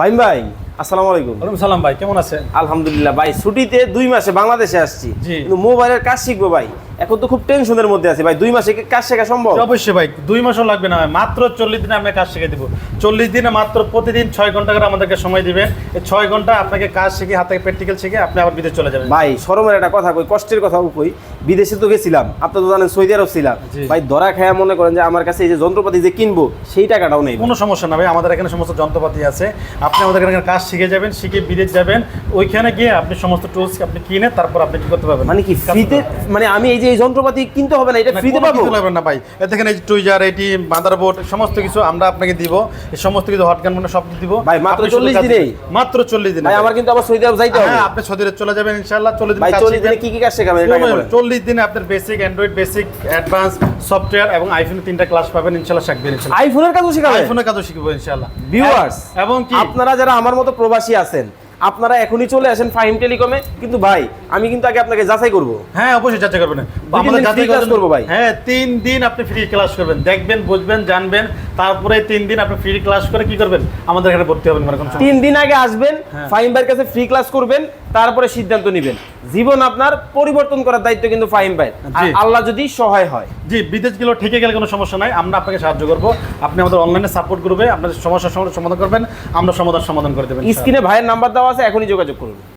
ফাইম ভাই আসসালামু আলাইকুম। ওয়ালাইকুম সালাম ভাই কেমন আছেন? আলহামদুলিল্লাহ ভাই ছুটিতে দুই মাসে বাংলাদেশে আসছি। কিন্তু মোবাইলের কাজ শিখব ভাই। এখন তো খুব টেনশনের মধ্যে আছি। ভাই দুই মাসে কাজ শেখা সম্ভব? অবশ্যই ভাই দুই মাসও লাগবে না। ভাই। মাত্র চল্লিশ দিনে আপনাকে কাজ শিখে দিব। চল্লিশ দিনে মাত্র প্রতিদিন ছয় ঘণ্টা করে আমাদেরকে সময় দিবেন। এই ছয় ঘণ্টা আপনাকে কাজ শিখে হাতে প্র্যাকটিক্যাল শিখে আপনি আবার বিদেশ চলে যাবেন। ভাই শরমের একটা কথা কই কষ্টের কথা কই বিদেশে তো গেছিলাম আপনি তো জানেন সৌদি আরব ছিলাম। ভাই ধরা খায়া মনে করেন যে আমার কাছে এই যে যন্ত্রপাতি যে কিনবো সেই টাকাটাও নেই। কোনো সমস্যা না ভাই আমাদের এখানে সমস্ত যন্ত্রপাতি আছে। আপনি আমাদের এখানে কাজ শিখে যাবেন শিখে বিদেশ যাবেন। ওইখানে গিয়ে আপনি সমস্ত টুলস আপনি কিনে তারপর আপনি কি করতে পারবেন? মানে কি ফ্রিতে মানে আমি এই যে এই যন্ত্রপাতি কিনতে হবে না এটা ফ্রিতে পাবো? কিছু লাগবে না ভাই। এ দেখেন এই টুইজার এটি মাদারবোর্ড সমস্ত কিছু আমরা আপনাকে দিব। এই সমস্ত কিছু হটগান মানে সব দিব। ভাই, মাত্র 40 কাজ- দিনেই? মাত্র চল্লিশ দিনে ভাই আমার কিন্তু আবার সৌদি আরব যাইতে হবে। হ্যাঁ আপনি সৌদি আরব চলে যাবেন ইনশাআল্লাহ। চল্লিশ দিন ভাই কাজ চল্লিশ দিনে কি কি কাজ শেখাবেন এটা বলেন। চল্লিশ দিনে আপনার basic android basic advance software এবং আইফোনের তিনটা ক্লাস পাবেন ইনশাআল্লাহ শিখবেন ইনশাআল্লাহ। আইফোনের কাজও শেখাবেন? আইফোনের কাজও শিখব ইনশাআল্লাহ। ভিউয়ার্স এবং কি? আপনারা যারা আমার মতো প্রবাসী আছেন আপনারা এখনই চলে আসেন ফাহিম টেলিকমে। কিন্তু ভাই আমি কিন্তু আগে আপনাকে যাচাই করব। হ্যাঁ অবশ্যই যাচাই করবেন আমাদের যাচাই free class করব ভাই। হ্যাঁ তিন দিন আপনি ফ্রি ক্লাস করবেন। দেখবেন বুঝবেন জানবেন। তারপরে তিন দিন আপনি ফ্রি ক্লাস করে কি করবেন? আমাদের এখানে ভর্তি হবেন মানে তিন দিন আগে আসবেন হ্যাঁ। ফাহিম ভাইয়ের কাছে ফ্রি ক্লাস করবেন তারপরে সিদ্ধান্ত নেবেন। জীবন আপনার পরিবর্তন করার দায়িত্ব কিন্তু ফাহিম ভাই। আর আল্লাহ যদি সহায় হয়। জি বিদেশ গেলেও ঠেকে গেলে কোনো সমস্যা নাই। আমরা আপনাকে সাহায্য করব। আপনি আমাদের অনলাইনে সাপোর্ট করবে আপনার সমস্যার সমস্যার সমাধান করবেন। আমরা সমাধান সমাধান করে দেবেন স্ক্রিনে ভাইয়ের নাম্বার দেওয়া আছে এখনই যোগাযোগ করুন।